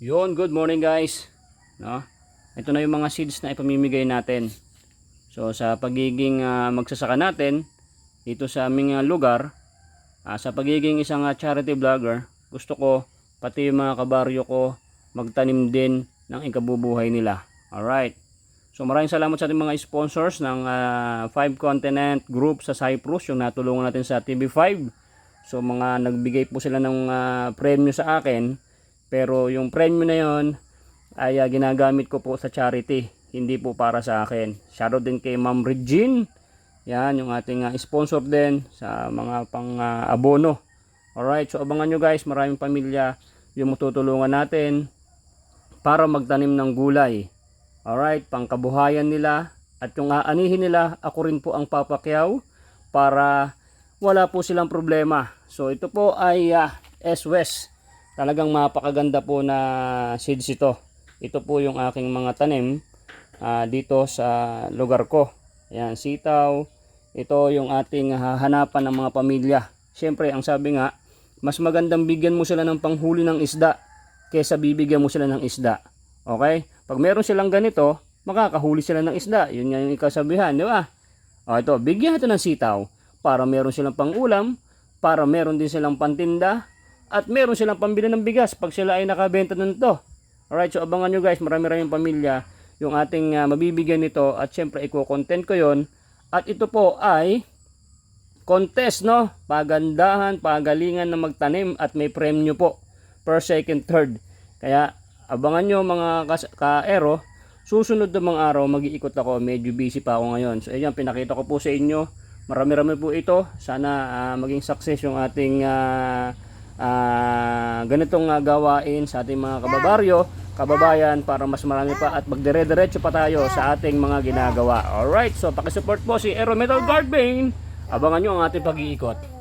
Yon, good morning guys. No? Ito na yung mga seeds na ipamimigay natin. So sa pagiging ah, magsasaka natin dito sa aming ah, lugar, ah, sa pagiging isang ah, charity vlogger, gusto ko pati yung mga kabaryo ko magtanim din ng ikabubuhay nila. Alright. So maraming salamat sa ating mga sponsors ng ah, Five Continent Group sa Cyprus, yung natulungan natin sa TV5. So mga nagbigay po sila ng ah, premyo sa akin. Pero yung premyo na yon ay ah, ginagamit ko po sa charity, hindi po para sa akin. Shoutout din kay Ma'am Regine. Yan, yung ating ah, sponsor din sa mga pang ah, abono. Alright, so abangan nyo guys, maraming pamilya yung matutulungan natin para magtanim ng gulay. Alright, pangkabuhayan nila at yung aanihin nila, ako rin po ang papakyaw para wala po silang problema. So ito po ay ah, S-West. Talagang mapakaganda po na seeds ito. Ito po yung aking mga tanim ah, dito sa lugar ko. Ayan, sitaw. Ito yung ating hahanapan ng mga pamilya. Siyempre, ang sabi nga, mas magandang bigyan mo sila ng panghuli ng isda kaysa bibigyan mo sila ng isda. Okay? Pag meron silang ganito, makakahuli sila ng isda. Yun nga yung ikasabihan, di ba? O ito, bigyan ito ng sitaw para meron silang pangulam, para meron din silang pantinda, at meron silang pambili ng bigas pag sila ay nakabenta nun to. Alright, so abangan nyo guys, marami-raming pamilya yung ating ah, mabibigyan nito at syempre i-content ko yon At ito po ay contest no, pagandahan, pagalingan na magtanim at may premyo po per second, third. Kaya abangan nyo mga ka-ero, susunod na mga araw mag-iikot ako, medyo busy pa ako ngayon. So ayan, pinakita ko po sa inyo, marami-rami po ito. Sana ah, maging success yung ating ah, ah, ganitong ah, gawain sa ating mga kababaryo, kababayan para mas marami pa at magdire-diretso pa tayo sa ating mga ginagawa. Alright, so pakisupport po si Aero Metal Guard Bane. Abangan nyo ang ating pag-iikot.